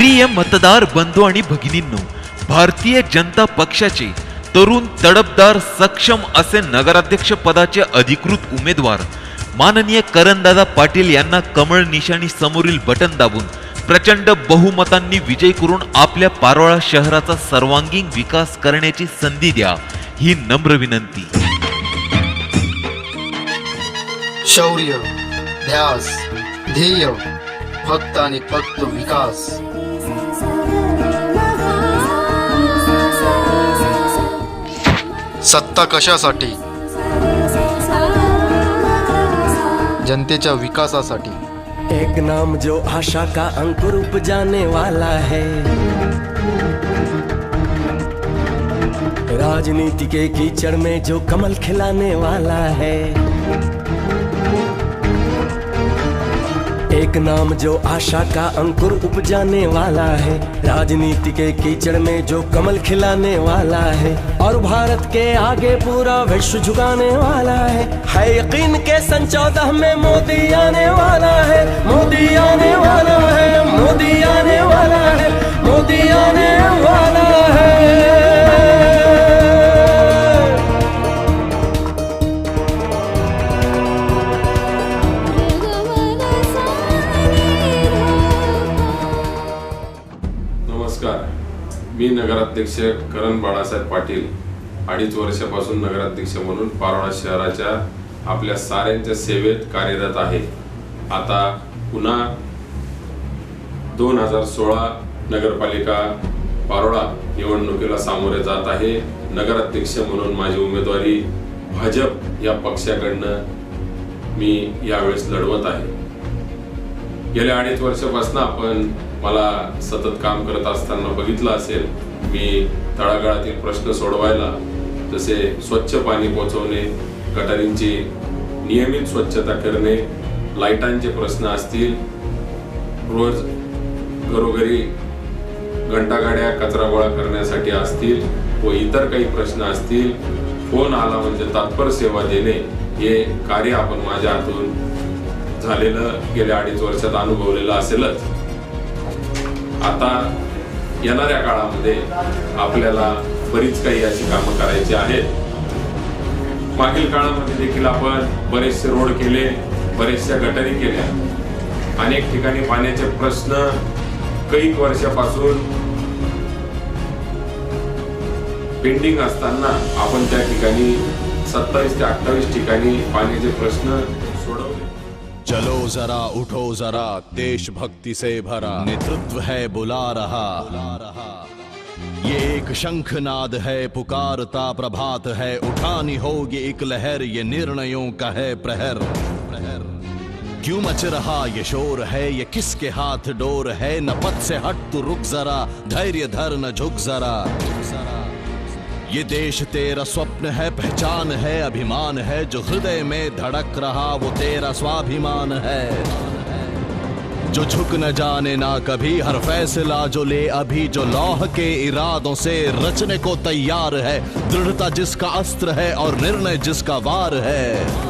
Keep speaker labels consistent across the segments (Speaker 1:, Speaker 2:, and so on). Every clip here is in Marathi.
Speaker 1: प्रिय मतदार बंधू आणि भगिनींनो भारतीय जनता पक्षाचे तरुण तडपदार सक्षम असे नगराध्यक्ष पदाचे अधिकृत उमेदवार माननीय करणदादा पाटील यांना कमळ निशाणी समोरील बटन दाबून प्रचंड बहुमतांनी विजय करून आपल्या पारोळा शहराचा सर्वांगीण विकास करण्याची संधी द्या ही नम्र विनंती.
Speaker 2: शौर्य ध्यास ध्येय फक्त आणि फक्त विकास. सत्ता कशासाठी? जनतेच्या विकासासाठी.
Speaker 3: एक नाम जो आशा का अंकुर उपजाने वाला है। राजनीति के कीचड़ में जो कमल खिलाने वाला है। एक नाम जो आशा का अंकुर उपजाने वाला है। राजनीति के कीचड़ में जो कमल खिलाने वाला है। और भारत के आगे पूरा विश्व झुकाने वाला है। है यकीन के सन चौदह में मोदी आने वाला है। मोदी आने वाला है। मोदी आने वाला है। मोदी आने वाला है।
Speaker 4: नगराध्यक्ष करण बाळासाहेब पाटील अडीच वर्षापासून नगराध्यक्ष म्हणून पारोळा शहराच्या आपल्या साऱ्यांच्या सेवेत कार्यरत आहे. आता पुन्हा दोन हजार सोळा नगरपालिका पारोळा निवडणुकीला सामोरे जात आहे. नगराध्यक्ष म्हणून माझी उमेदवारी भाजप या पक्षाकडनं मी यावेळेस लढवत आहे. गेल्या अडीच वर्षापासून आपण मला सतत काम करत असताना बघितलं असेल मी तळागाळातील प्रश्न सोडवायला जसे स्वच्छ पाणी पोचवणे गटारींची नियमित स्वच्छता करणे लाईटांचे प्रश्न असतील रोज घरोघरी घंटागाड्या कचरा गोळा करण्यासाठी असतील व इतर काही प्रश्न असतील फोन आला म्हणजे तात्पर सेवा देणे हे कार्य आपण माझ्या हातून झालेलं गेल्या अडीच वर्षात अनुभवलेलं असेलच. आता येणाऱ्या काळामध्ये आपल्याला बरीच काही अशी कामं करायची आहेत. मागील काळामध्ये देखील आपण बरेचसे रोड केले बरेचशा गटारी केल्या. अनेक ठिकाणी पाण्याचे प्रश्न कैक वर्षापासून पेंडिंग असताना आपण त्या ठिकाणी सत्तावीस ते अठ्ठावीस ठिकाणी पाण्याचे प्रश्न
Speaker 5: चलो जरा, उठो जरा, देशभक्ति से भरा। नेतृत्व है बुला रहा। बुला रहा ये एक शंखनाद है, पुकारता प्रभात है। उठानी होगी एक लहर, ये निर्णयों का है प्रहर। प्रहर क्यों मच रहा ये शोर है, ये किसके हाथ डोर है? न पद से हट, तू रुक जरा, धैर्य धर, न झुक जरा झुक जरा। ये देश तेरा स्वप्न है, पहचान है, अभिमान है, जो हृदय में धड़क रहा, वो तेरा स्वाभिमान है। जो झुक न जाने ना कभी, हर फैसला जो ले अभी, जो लौह के इरादों से रचने को तैयार है, दृढ़ता जिसका अस्त्र है और निर्णय जिसका वार है।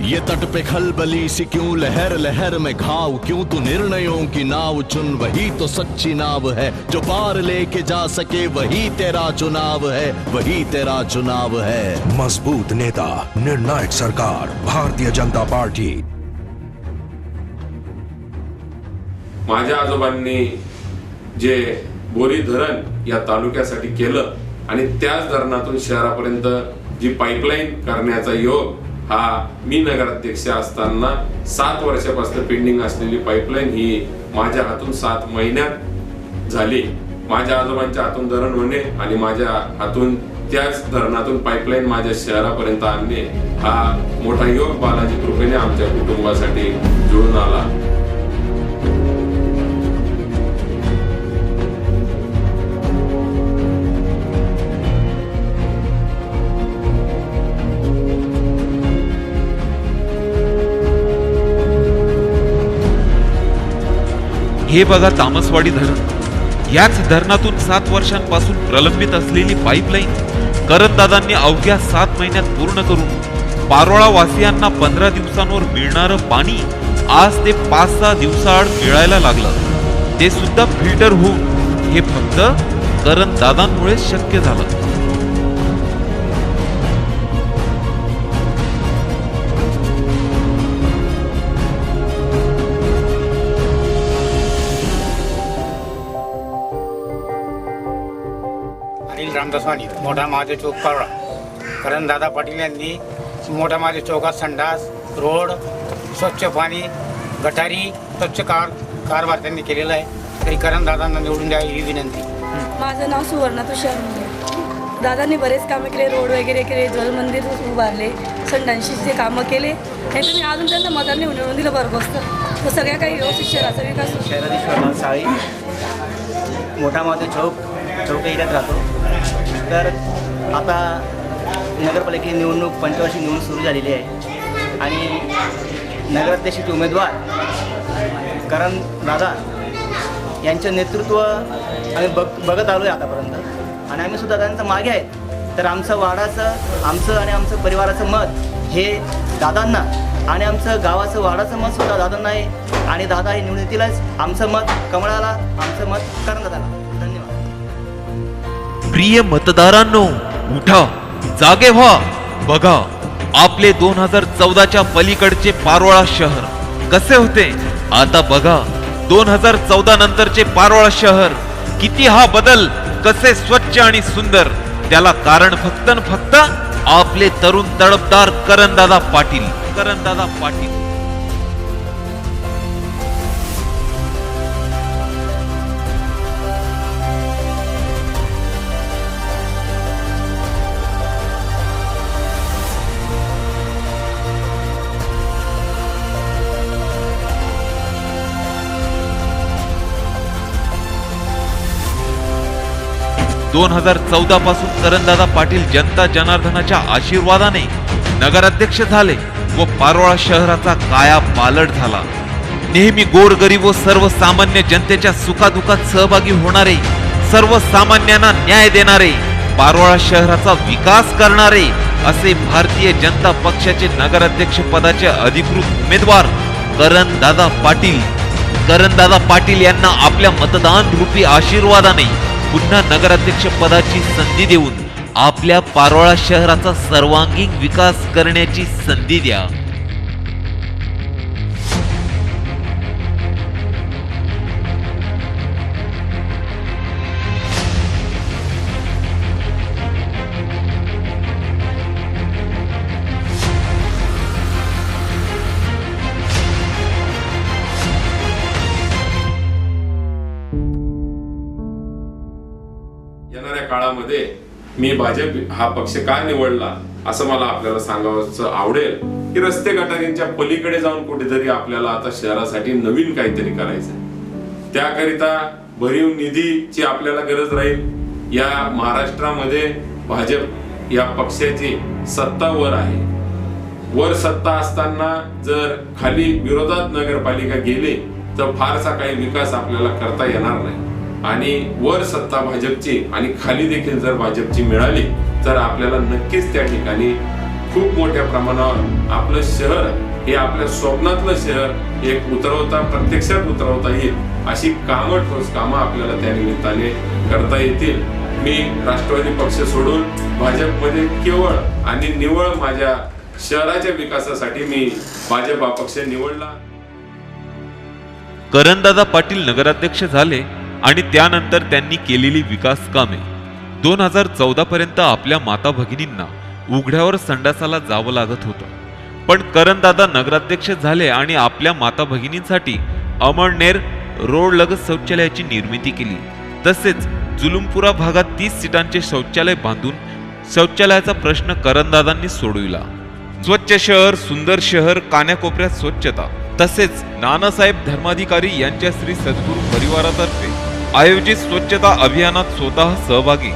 Speaker 5: ये तट पे खलबली सी क्यों लहर लहर में घाव? क्यों तू निर्णयों की नाव चुन? वही तो सच्ची नाव है जो पार लेके जा सके वही तेरा चुनाव है वही तेरा चुनाव है।
Speaker 6: मजबूत नेता निर्णायक सरकार भारतीय जनता पार्टी।
Speaker 4: माझ्या आजोबांनी जे बोरी धरण या तालुक्यासाठी केलं आणि त्याच धरणातून शहरापर्यंत जी पाईपलाईन करण्याचा योग हा मी नगराध्यक्ष असताना सात वर्षापासून पेंडिंग असलेली पाईपलाईन ही माझ्या हातून सात महिन्यात झाली. माझ्या आजोबांच्या हातून धरण होणे आणि माझ्या हातून त्याच धरणातून पाईपलाईन माझ्या शहरापर्यंत आणणे हा मोठा योग बालाजी कृपेने आमच्या कुटुंबासाठी जुळून आला.
Speaker 1: हे बघा तामसवाडी धरण. याच धरणातून सात वर्षांपासून प्रलंबित असलेली पाईपलाईन करतदादांनी अवघ्या सात महिन्यात पूर्ण करून पारोळा वासियांना पंधरा दिवसांवर मिळणारं पाणी आज ते पाच सहा दिवसाआड मिळायला लागलं. ते सुद्धा फिल्टर होऊन हे फक्त करण दादांमुळे शक्य झालं.
Speaker 7: अनिल रामदास वाणी मोठा महादेव चौक पारोळा. कारण दादा पाटील यांनी मोठा महादेव चौकात संडास रोड स्वच्छ पाणी गटारी स्वच्छ कार कारभार त्यांनी केलेला आहे. तरी करण दादांना निवडून द्यावी ही विनंती.
Speaker 8: माझं नाव सुवर्णा तुषार मुंडे. दादांनी बरेच कामं केले रोड वगैरे केले जलमंदिर उभारले संडांशीचे कामं केले. नाही तर मी अजून त्यांना मतांनी निवडून दिलं बरं बसतं. तर सगळ्या काही व्यवस्थित शहराचा विकास.
Speaker 9: शहराधीश्वर साळी. मोठा महादेव चौक चौक एरियात राहतो. तर आता नगरपालिकेची निवडणूक पंचवार्षिक निवडणूक सुरू झालेली आहे. आणि नगराध्यक्षाचे उमेदवार करण दादा यांचं नेतृत्व आम्ही बघ बघत आलो आहे आतापर्यंत. आणि आम्ही सुद्धा त्यांचं मागे आहेत. तर आमचं वाडाचं आमचं आणि आमचं परिवाराचं मत हे दादांना आणि आमचं गावाचं वाडाचं मत सुद्धा दादांना आहे. आणि दादा हे निवडून येतीलच. आमचं मत कमळाला आमचं मत करण दादाला.
Speaker 1: प्रिय मतदारांनो उठा जागे व्हा. बघा आपले दोन हजार चौदाच्या पलीकडचे पारोळा शहर कसे होते? आता बघा दोन हजार चौदा नंतरचे पारोळा शहर किती हा बदल कसे स्वच्छ आणि सुंदर? त्याला कारण फक्त फक्त आपले तरुण तडपदार करणदादा पाटील करणदादा पाटील. दोन हजार चौदा पासून करणदादा पाटील जनता जनार्दनाच्या आशीर्वादाने नगराध्यक्ष झाले व पारोळा शहराचा काया पालट झाला. नेहमी गोरगरीब व सर्वसामान्य जनतेच्या सुखादुखात सहभागी होणारे सर्वसामान्यांना न्याय देणारे पारोळा शहराचा विकास करणारे असे भारतीय जनता पक्षाचे नगराध्यक्ष पदाचे अधिकृत उमेदवार करणदादा पाटील. करणदादा पाटील यांना आपल्या मतदान रूपी आशीर्वादाने पुन्हा नगराध्यक्ष पदाची संधी देऊन आपल्या पारोळा शहराचा सर्वांगीण विकास करण्याची संधी द्या.
Speaker 4: येणाऱ्या काळामध्ये मी भाजप हा पक्ष का निवडला असं मला आपल्याला सांगावं आवडेल की रस्ते गटारींच्या पलीकडे जाऊन कुठेतरी आपल्याला आता शहरासाठी नवीन काहीतरी करायचं त्याकरिता भरीव निधीची आपल्याला गरज राहील. या महाराष्ट्रामध्ये भाजप या पक्षाची सत्ता वर आहे. वर सत्ता असताना जर खाली विरोधात नगरपालिका गेले तर फारसा काही विकास आपल्याला करता येणार नाही. आणि वर सत्ता भाजपची आणि खाली देखील जर भाजपची मिळाली तर आपल्याला नक्कीच त्या ठिकाणी खूप मोठ्या प्रमाणावर आपलं शहर हे आपल्या स्वप्नातलं शहर एक उतरवता प्रत्यक्षात उतरवता येईल अशी कामं ठोस कामं आपल्याला त्या निमित्ताने करता येतील. मी राष्ट्रवादी पक्ष सोडून भाजपमध्ये केवळ आणि निवळ माझ्या शहराच्या विकासासाठी मी भाजप हा पक्ष निवडला.
Speaker 1: करणदादा पाटील नगराध्यक्ष झाले. आणि त्यानंतर त्यांनी केलेली विकास कामे. दोन हजार चौदा पर्यंत आपल्या माता भगिनींना उघड्यावर संडासाला जावं लागत होतं. पण करणदादा नगराध्यक्ष झाले आणि आपल्या माता भगिनींसाठी अमळनेर रोड लगत शौचालयाची निर्मिती केली. तसेच जुलुमपुरा भागात तीस सीटांचे शौचालय बांधून शौचालयाचा प्रश्न करणदादांनी सोडविला. स्वच्छ शहर सुंदर शहर कान्याकोपऱ्यात स्वच्छता. तसेच नानासाहेब धर्माधिकारी यांच्या श्री सद्गुरू परिवारातर्फे आयोजित स्वच्छता अभियानात स्वतः सहभागी.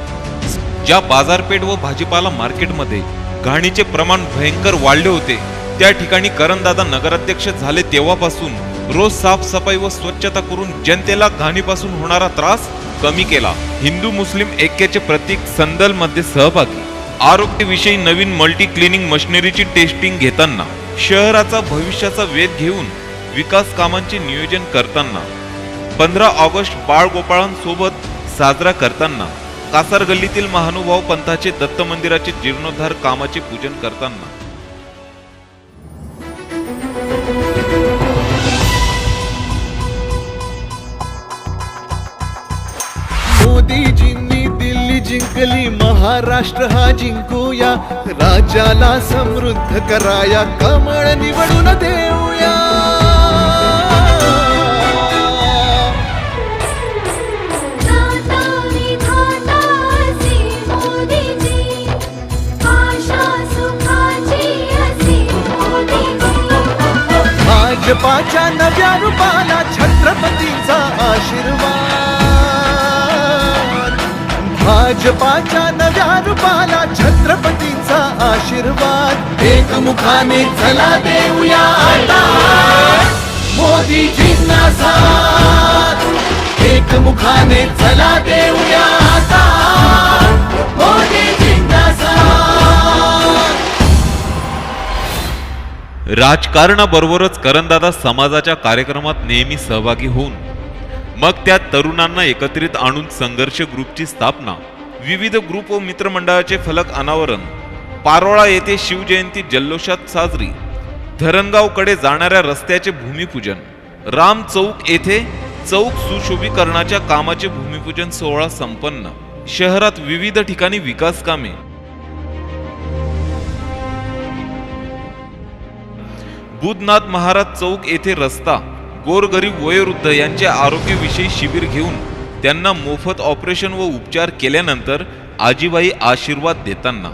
Speaker 1: ज्या बाजारपेठ व भाजीपाला मार्केटमध्ये घाणीचे प्रमाण भयंकर वाढले होते त्या ठिकाणी करणदादा नगराध्यक्ष झाले तेव्हापासून रोज साफसफाई व स्वच्छता करून जनतेला घाणीपासून होणारा त्रास कमी केला. हिंदू मुस्लिम ऐक्याचे प्रतीक संदलमध्ये सहभागी. आरोग्यविषयी नवीन मल्टी क्लिनिंग मशिनरीची टेस्टिंग घेताना शहराचा भविष्याचा वेध घेऊन विकास कामांचे नियोजन करताना पंधरा ऑगस्ट बाळगोपाळांसोबत साजरा करताना कासार गल्लीतील महानुभाव पंथाचे दत्त मंदिराचे जीर्णोद्धार कामाचे पूजन करताना.
Speaker 10: मोदीजींनी दिल्ली जिंकली महाराष्ट्र हा जिंकूया. राज्याला समृद्ध कराया कमळ निवडून देऊया. भाजपाच्या नव्या रूपाला छत्रपतीचा आशीर्वाद. एकमुखाने चला देऊया आता. मोदीजींना साथ. एकमुखाने चला देऊया आता. मोदीजींना साथ.
Speaker 1: राजकारणाबरोबरच करणदादा समाजाच्या कार्यक्रमात नेहमी सहभागी होऊन मग त्या तरुणांना एकत्रित आणून संघर्ष ग्रुपची स्थापना विविध ग्रुप व मित्रमंडळाचे फलक अनावरण. पारोळा येथे शिवजयंती जल्लोषात साजरी. धरणगावकडे जाणाऱ्या रस्त्याचे भूमिपूजन. राम चौक येथे चौक सुशोभीकरणाच्या कामाचे भूमिपूजन सोहळा संपन्न. शहरात विविध ठिकाणी विकास कामे. बुधनाथ महाराज चौक येथे रस्ता. गोरगरीब वयोवृद्ध यांचे आरोग्यविषयी शिबिर घेऊन त्यांना मोफत ऑपरेशन व उपचार केल्यानंतर आजीबाई आशीर्वाद देताना.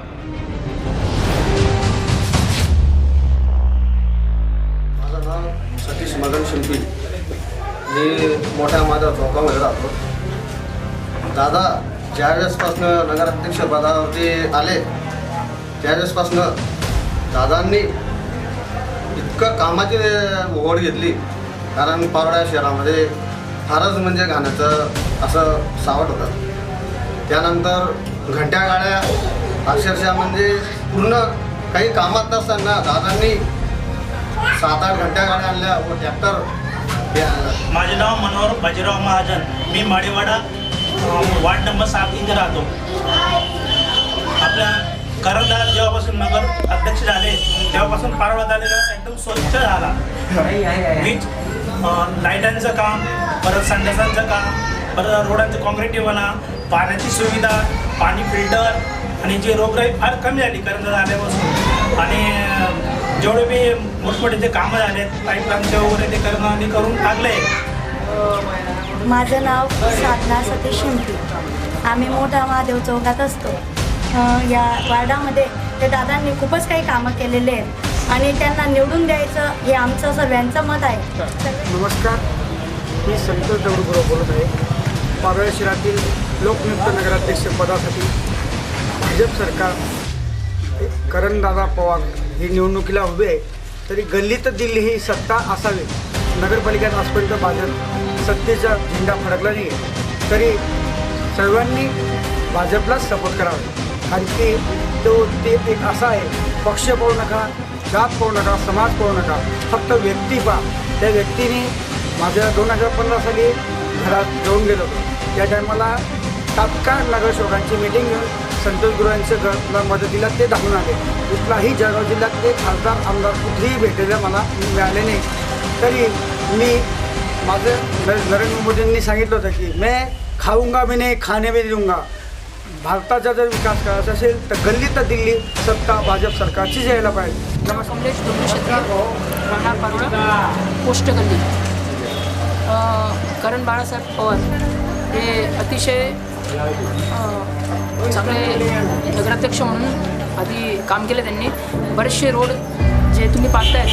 Speaker 11: माझं नाव सतीश मदन शिंपी. मी मोठ्या माझ्या चौकामध्ये राहतो. दादा ज्यावेळेसपासनं नगराध्यक्ष पदावरती आले त्यावेळेसपासनं दादांनी इतकं कामाची ओढ घेतली. कारण पारोळ्या शहरामध्ये फारच म्हणजे घाण्याचं असं सावट होतं. त्यानंतर घंट्या गाड्या अक्षरशः म्हणजे पूर्ण काही कामात नसताना दादांनी सात आठ घंट्या गाड्या आणल्या व ट्रॅक्टर
Speaker 12: माझे नाव मनोहर बाजीराव महाजन. मी माडेवाडा अं, वार्ड नंबर सात इथे राहतो. आपल्या करंदार जेव्हापासून नगर अध्यक्ष झाले तेव्हापासून पारोळा झालेला एकदम स्वच्छ झाला. वीज लाईटांचं काम परत संडासांचं काम परत रोडांचं कॉन्क्रिटीव्हना पाण्याची सुविधा पाणी फिल्टर आणि जी रोगराई फार कमी झाली करंदार आल्यापासून. आणि जेवढे बी मोठमोठे जे कामं झालेत पाईपलाईनचे वगैरे ते करणं आणि करून टाकले
Speaker 13: माझं नाव साधना सतीश शिंपी. आम्ही मोठा महादेव चौकात असतो. या वार्डामध्ये ते दादांनी खूपच काही कामं केलेले आहेत. आणि त्यांना निवडून द्यायचं हे आमचं सर्वांचं मत आहे.
Speaker 7: नमस्कार. मी संतोष दगडूपुरा बोलत आहे. पारोळ शहरातील लोकनियुक्त नगराध्यक्ष पदासाठी भाजप सरकार करणदादा पवार ही निवडणुकीला उभे आहे. तरी गल्लीत दिल्ली ही सत्ता असावी. नगरपालिकेत आजपर्यंत भाजप सत्तेचा झेंडा फडकला नाही तरी सर्वांनी भाजपलाच सपोर्ट करावा. कारण की तो ते एक असा आहे पक्ष पाहू नका जात पाहू नका समाज पाहू नका फक्त व्यक्ती पहा. त्या व्यक्तीने माझ्या दोन हजार पंधरा साली घरात जाऊन गेलो होतो. त्या टायमाला तात्काळ नगरसेवकांची मीटिंग घेऊन संतोष गुरुवांच्या घरला मदतीला ते धावून आले. कुठलाही जळगाव जिल्ह्यात ते खासदार आमदार कुठेही भेटलेलं मला मिळाले नाही. तरी मी माझं न- नरेंद्र मोदींनी सांगितलं होतं की मैं खाऊंगा मी नाही खाणे मी दूंगा. भारताचा जर विकास करायचा असेल तर गल्ली तर दिल्ली सत्ता भाजप सरकारचीच यायला पाहिजे.
Speaker 8: कमलेश पोस्ट गल्ली. करण बाळासाहेब पवार हे अतिशय चांगले नगराध्यक्ष म्हणून आधी काम केलं त्यांनी. बरेचसे रोड जे तुम्ही पाहताय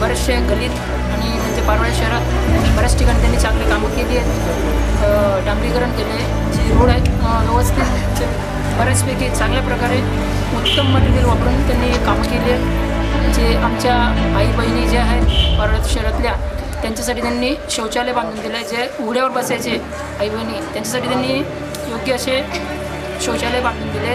Speaker 8: बरेचसे गल्लीत आणि म्हणजे पारोळ्या शहरात बऱ्याच ठिकाणी त्यांनी चांगली कामं केली आहेत. डांबरीकरण केले जे रोड आहेत व्यवस्थित बऱ्याचपैकी चांगल्या प्रकारे उत्तम मटेरियल वापरून त्यांनी काम केली. आहेत जे आमच्या आई बहिणी ज्या आहेत परत शहरातल्या त्यांच्यासाठी त्यांनी शौचालय बांधून दिलं आहे जे उघड्यावर बसायचे आई बहिणी त्यांच्यासाठी त्यांनी योग्य असे शौचालय बांधून दिले.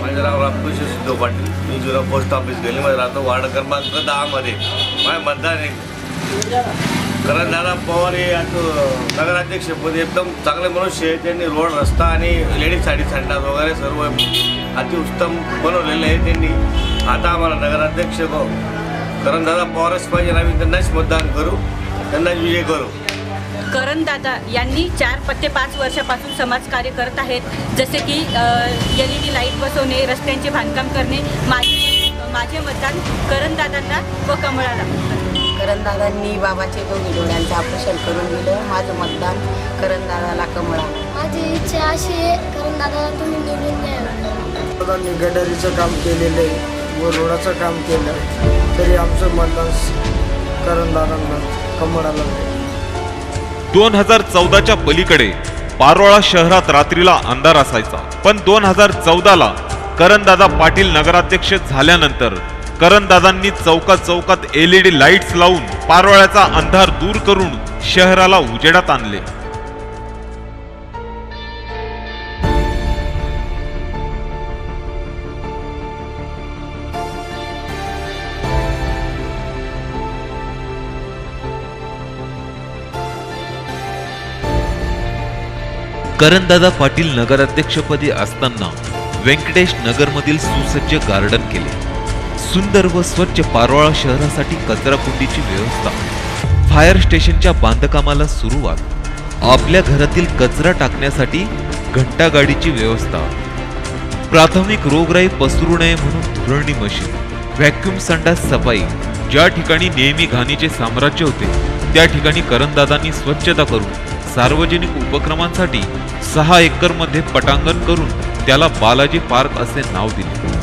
Speaker 11: माझं नाव रामकृष्ण सिद्धू पाटील. मी जुना पोस्ट ऑफिस गेले. माझं राहतो वार्ड क्रमांक दहामध्ये माझ्या मतदार आहे कारण दादा पवार हे आता नगराध्यक्षपद एकदम चांगले मनुष्य आहे. त्यांनी रोड रस्ता आणि लेडीज साडी संडास वगैरे सर्व अतिउत्तम बनवलेले आहे. त्यांनी आता आम्हाला नगराध्यक्ष ब- कारण दादा पवारच पाहिजे आम्ही त्यांनाच मतदान करू त्यांनाच विजय करू.
Speaker 14: करणदादा यांनी चार पत्ते पाच वर्षापासून समाजकार्य करत आहेत. जसे की एल ई डी लाइट बसवणे रस्त्यांचे बांधकाम करणे माझे माझे मतदान करणदादांना व कमळाला.
Speaker 15: करणदादांनी बाबाचे दोन्ही डोळ्यांचं ऑपरेशन करून दिलं. माझं मतदान करणदादाला कमळा.
Speaker 16: माझी इच्छा अशी आहे कारण दादा तुम्ही निवडून द्या.
Speaker 17: दादांनी गटारीचं काम केलेलं आहे व रोडाचं काम केलं तरी आमचं मतदान करण दादांना कमळाला आहे.
Speaker 1: दोन हजार चौदाच्या पलीकडे पारोळा शहरात रात्रीला अंधार असायचा. पण दोन हजार चौदाला करणदादा पाटील नगराध्यक्ष झाल्यानंतर करणदादांनी चौकात चौकात एलईडी लाईट्स लावून पारोळ्याचा अंधार दूर करून शहराला उजेडात आणले. करणदादा पाटील नगराध्यक्षपदी असताना व्यंकटेश नगरमधील सुसज्ज गार्डन केले. सुंदर व स्वच्छ पारोळा शहरासाठी कचराकुंडीची व्यवस्था. फायर स्टेशनच्या बांधकामाला सुरुवात. आपल्या घरातील कचरा टाकण्यासाठी घंटागाडीची व्यवस्था. प्राथमिक रोगराई पसरू नये म्हणून धुरणी मशीन व्हॅक्युम संडास सफाई ज्या ठिकाणी नेहमी घाणीचे साम्राज्य होते त्या ठिकाणी करंदादांनी स्वच्छता करून सार्वजनिक उपक्रमांसाठी सहा एकरमध्ये पटांगण करून त्याला बालाजी पार्क असे नाव दिले.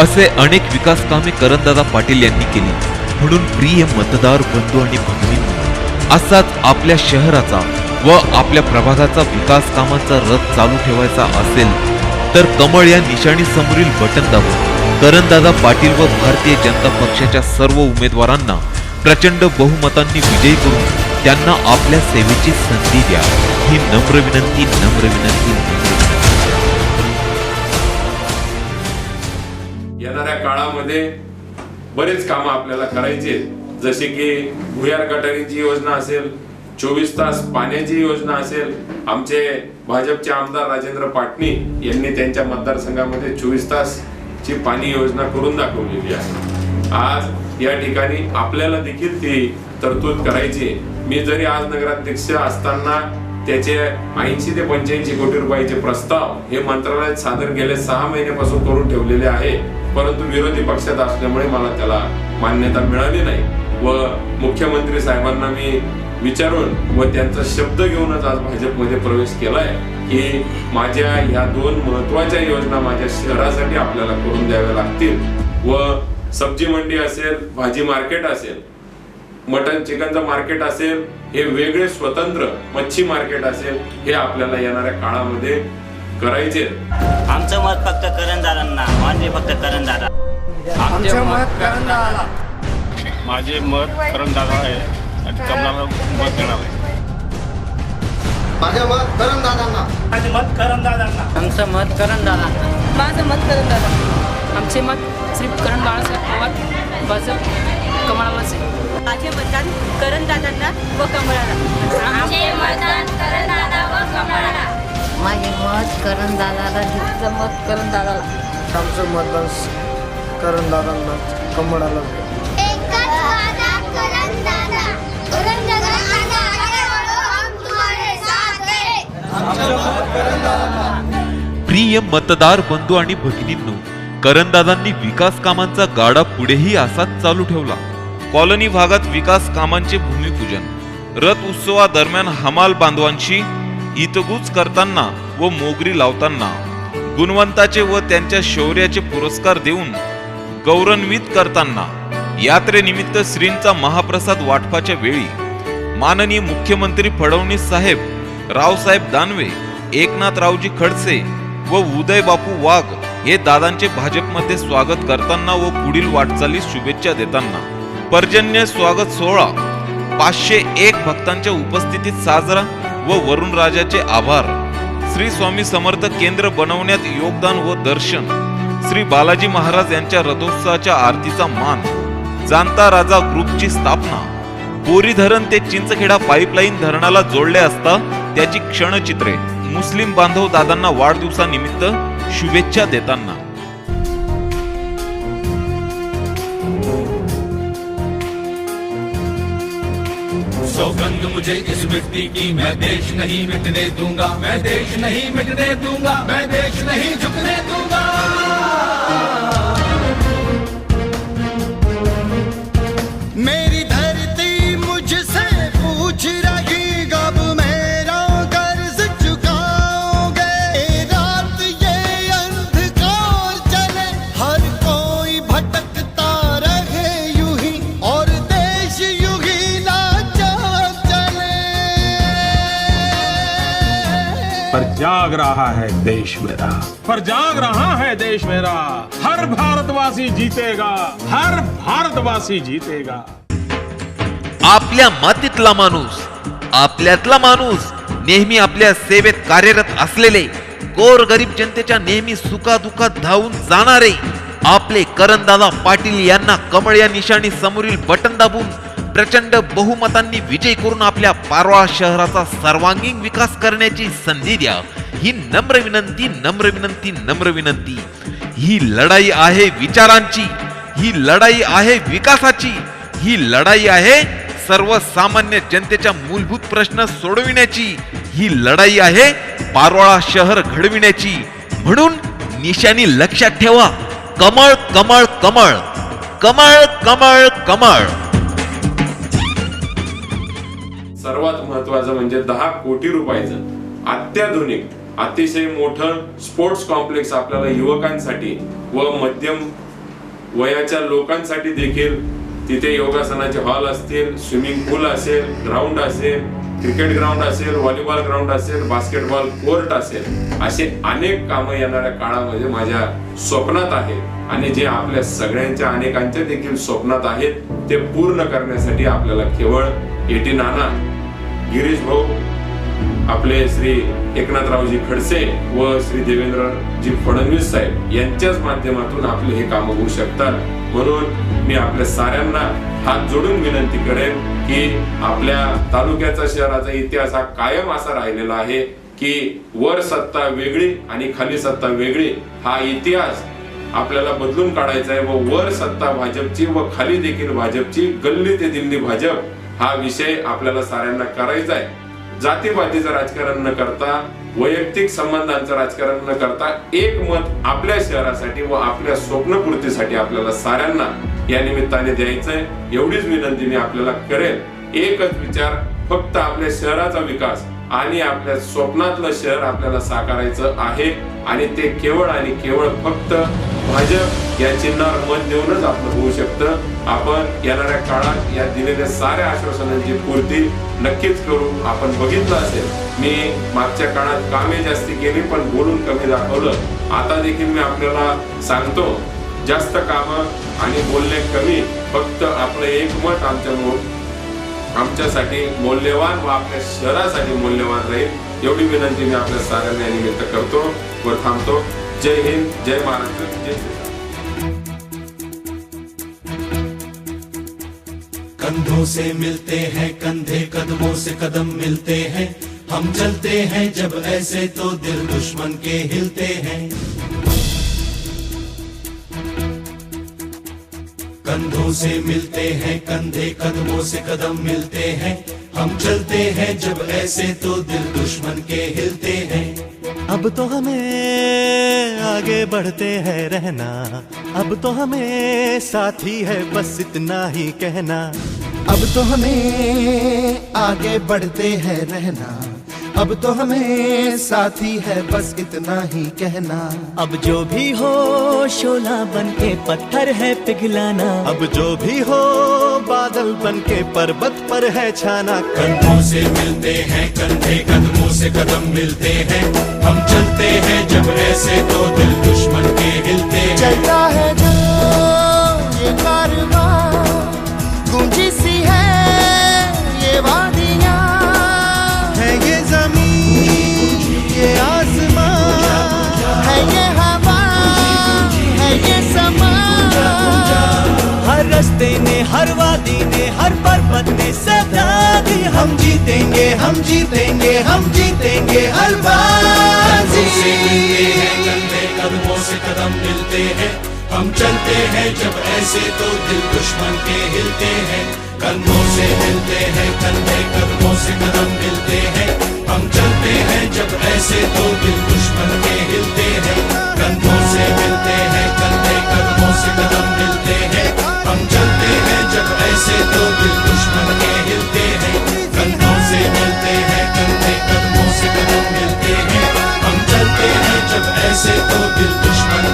Speaker 1: असे अनेक विकास कामे करणदादा पाटील यांनी केली. म्हणून प्रिय मतदार बंधू आणि भगिनी असाच आपल्या शहराचा व आपल्या प्रभागाचा विकास कामाचा रथ चालू ठेवायचा असेल तर कमळ या निशाणी समोरील बटन दाबून करणदादा पाटील व भारतीय जनता पक्षाच्या सर्व उमेदवारांना प्रचंड बहुमतांनी विजयी करून त्यांना आपल्या सेवेची संधी द्या. ही नम्र विनंती नम्र विनंती.
Speaker 4: काळामध्ये बरेच कामं आपल्याला करायचे जसे की भुयार गटारीची योजना असेल चोवीस तास पाण्याची योजना असेल आमचे भाजपचे आमदार राजेंद्र पाटणी यांनी त्यांच्या मतदारसंघामध्ये चोवीस तास ची पाणी योजना करून दाखवलेली आहे. आज या ठिकाणी आपल्याला देखील ती तरतूद करायची मी जरी आज नगराध्यक्ष असताना त्याचे ऐंशी ते पंच्याऐंशी कोटी रुपयाचे प्रस्ताव हे मंत्रालयात सादर गेले सहा महिन्यापासून करून ठेवलेले आहे. परंतु विरोधी पक्षात असल्यामुळे मला त्याला मान्यता मिळाली नाही. व मुख्यमंत्री साहेबांना मी विचारून व त्यांचा शब्द घेऊनच आज भाजपमध्ये प्रवेश केलाय की माझ्या ह्या दोन महत्त्वाच्या योजना माझ्या शहरासाठी आपल्याला करून द्याव्या लागतील. व सब्जी मंडी असेल भाजी मार्केट असेल मटन चिकनचं मार्केट असेल हे वेगळे स्वतंत्र मच्छी मार्केट असेल हे आपल्याला येणाऱ्या काळामध्ये करायचे.
Speaker 9: आमचं मत फक्त करणदारांना माझे फक्त करणदारा
Speaker 17: आमचं मत करण दादाला.
Speaker 12: माझे मत करणदादा आहे आणि कमळाला मत देणार आहे.
Speaker 11: माझं मत करण दादांना.
Speaker 12: माझे मत करणदादांना
Speaker 15: आमचं मत करणदादा
Speaker 8: माझं मत करण दादा.
Speaker 14: आमचे मत श्री करण बाळासाहेब पवार भाजप कमळालाच आहे माझे मतदान करणदादांना व कमळाला.
Speaker 16: आमचे मतदान करण दादा व कमळाला.
Speaker 15: माझे मत करणदादाला
Speaker 8: माझं मत करण दादाला.
Speaker 17: आमचं मतदान करण दादांना कमळाला. आहे.
Speaker 16: एकच वादा करण दादा. करण हैं
Speaker 1: प्रिय मतदार बंधू आणि भगिनींनो करंदादांनी विकास कामांचा गाडा पुढेही असाच चालू ठेवला. कॉलनी भागात विकास कामांचे भूमिपूजन रथ उत्सवादरम्यान हमाल बांधवांशी हितगुज करताना व मोगरी लावताना गुणवंताचे व त्यांच्या शौर्याचे पुरस्कार देऊन गौरवान्वित करताना यात्रेनिमित्त श्रींचा महाप्रसाद वाटपाच्या वेळी माननीय मुख्यमंत्री फडणवीस साहेब रावसाहेब दानवे एकनाथरावजी खडसे व उदय बापू वाघ हे दादांचे भाजपमध्ये स्वागत करताना व पुढील वाटचालीस शुभेच्छा देताना पर्जन्य स्वागत सोहळा पाचशे एक भक्तांच्या उपस्थितीत साजरा व वरुण राजाचे आभार. श्री स्वामी समर्थ केंद्र बनवण्यात योगदान व दर्शन. श्री बालाजी महाराज यांच्या रथोत्सवाच्या आरतीचा मान. जाणता राजा ग्रुपची स्थापना. बोरी धरण ते चिंचखेडा पाईपलाईन धरणाला जोडले असता त्याची क्षणचित्रे. मुस्लिम बांधव दादांना वाढदिवसानिमित्त शुभेच्छा देताना.
Speaker 10: सौगंध मुझे इस मिट्टी की। मैं देश नहीं मिटने दूंगा मैं देश नहीं मिटने दूंगा मैं देश नहीं झुकने दूंगा।
Speaker 18: जाग रहा है देश मेरा। पर जाग रहा है देश मेरा। हर भारतवासी जीतेगा। हर भारतवासी जीतेगा।
Speaker 1: आपल्या मातीतला माणूस आपल्यातला माणूस नेहमी आपल्या सेवेत कार्यरत असलेले गोरगरीब जनतेच्या नेहमी सुखादुखात धावून जाणारे आपले करणदादा पाटील यांना कमळ या निशाणी समोरील बटन दाबून प्रचंड बहुमतांनी विजय करून आपल्या पारवा शहराचा सर्वांगीण विकास करण्याची संधी द्या. ही नम्र विनंती नम्र विनंती नम्र विनंती. ही लढाई आहे विचारांची ही लढाई आहे विकासाची ही लढाई आहे सर्वसामान्य जनतेच्या मूलभूत प्रश्न सोडविण्याची ही लढाई आहे पारोळा शहर घडविण्याची. म्हणून निशाणी लक्षात ठेवा कमळ कमळ कमळ कमळ कमळ कमळ.
Speaker 4: सर्वात महत्वाचं म्हणजे दहा कोटी रुपयाचं अत्याधुनिक अतिशय मोठं स्पोर्ट्स कॉम्प्लेक्स आपल्याला युवकांसाठी व मध्यम वयाच्या लोकांसाठी देखील तिथे योगासनाचे हॉल असतील स्विमिंग पूल असेल ग्राउंड असेल क्रिकेट ग्राउंड असेल व्हॉलीबॉल ग्राउंड असेल बास्केटबॉल कोर्ट असेल असे अनेक कामं येणाऱ्या काळामध्ये माझ्या स्वप्नात आहेत. आणि जे आपल्या सगळ्यांच्या अनेकांच्या देखील स्वप्नात आहेत ते पूर्ण करण्यासाठी आपल्याला केवळ एटी नाना गिरीश भाऊ आपले श्री एकनाथरावजी खडसे व श्री देवेंद्रजी फडणवीस साहेब यांच्याच माध्यमातून आपले हे काम होऊ शकतात. म्हणून मी आपल्या साऱ्यांना हात जोडून विनंती करेन की आपल्या तालुक्याचा शहराचा इतिहास हा कायम असा राहिलेला आहे की वर सत्ता वेगळी आणि खाली सत्ता वेगळी हा इतिहास आपल्याला बदलून काढायचा आहे व वर सत्ता भाजपची व खाली देखील भाजपची गल्ली ते दिल्ली भाजप हा विषय आपल्याला साऱ्यांना करायचा आहे. जातीपातीचं राजकारण न करता वैयक्तिक संबंधांचं राजकारण न करता एक मत आपल्या शहरासाठी व आपल्या स्वप्नपूर्तीसाठी आपल्याला साऱ्यांना या निमित्ताने द्यायचंय. एवढीच विनंती मी आपल्याला करेल. एकच विचार फक्त आपल्या शहराचा विकास. आणि आपल्या स्वप्नातलं शहर आपल्याला साकारायचं आहे. आणि ते केवळ आणि केवळ फक्त भाजप या चिन्हावर मत देऊनच आपलं होऊ शकतं. आपण येणाऱ्या काळात या दिलेल्या साऱ्या आश्वासनांची पूर्ती नक्कीच करू. आपण बघितलं असेल मी मागच्या काळात कामे जास्ती केली पण बोलून कमी दाखवलं. आता देखील मी आपल्याला सांगतो जास्त कामं आणि बोलणे कमी फक्त आपलं एक मत आमच्या आमच्यासाठी मौल्यवान व आपल्या शहरासाठी मौल्यवान राहील एवढी विनंती मी आपल्या साऱ्यांना निमित्त करतो व थांबतो. जय हिंद, जय महाराष्ट्र, जय
Speaker 10: कंधों से मिलते हैं, कंधे कदमों से कदम मिलते हैं। हम चलते हैं जब ऐसे तो दिल दुश्मन के हिलते हैं। कंधों से मिलते हैं, कंधे कदमों से कदम मिलते हैं। हम चलते हैं, जब ऐसे तो दिल दुश्मन के हिलते हैं।
Speaker 19: अब तो हमें आगे बढ़ते हैं रहना। अब तो हमें साथी है, बस इतना ही कहना।
Speaker 20: अब तो हमें आगे बढ़ते हैं रहना। अब तो हमें साथी है बस इतना ही कहना।
Speaker 3: अब जो भी हो शोला बन के पत्थर है पिघलाना।
Speaker 19: अब जो भी हो बादल बन के पर्वत पर है छाना।
Speaker 10: कंधों से मिलते हैं कंधे कदमों से कदम मिलते हैं। हम चलते हैं जब ऐसे तो दिल दुश्मन के हिलते हैं।
Speaker 20: चलता है जो ये कारवां गूंजी सी है ये वादियाँ हर रस्ते ने, हर वादी
Speaker 10: ने, हर पर्वत ने सदा दी हम जीतेंगे हम जीतेंगे हम जीतेंगे हर
Speaker 21: कदमों से कदम मिलते हैं। हम चलते हैं, जब ऐसे तो दिल दुश्मन के हिलते हैं। कदमों से मिलते हैं कंधे कदमों से कदम मिलते हैं। हम चलते हैं, जब ऐसे तो दिल दुश्मन के हिलते हैं। कंधों से मिलते हैं कदमों से कदम मिलते हैं। हम चलते हैं जब ऐसे तो दिल दुश्मन के हिलते हैं कंधों से मिलते हैं कंधे कदमों से कदम मिलते हैं हम चलते हैं जब ऐसे तो दिल दुष्मन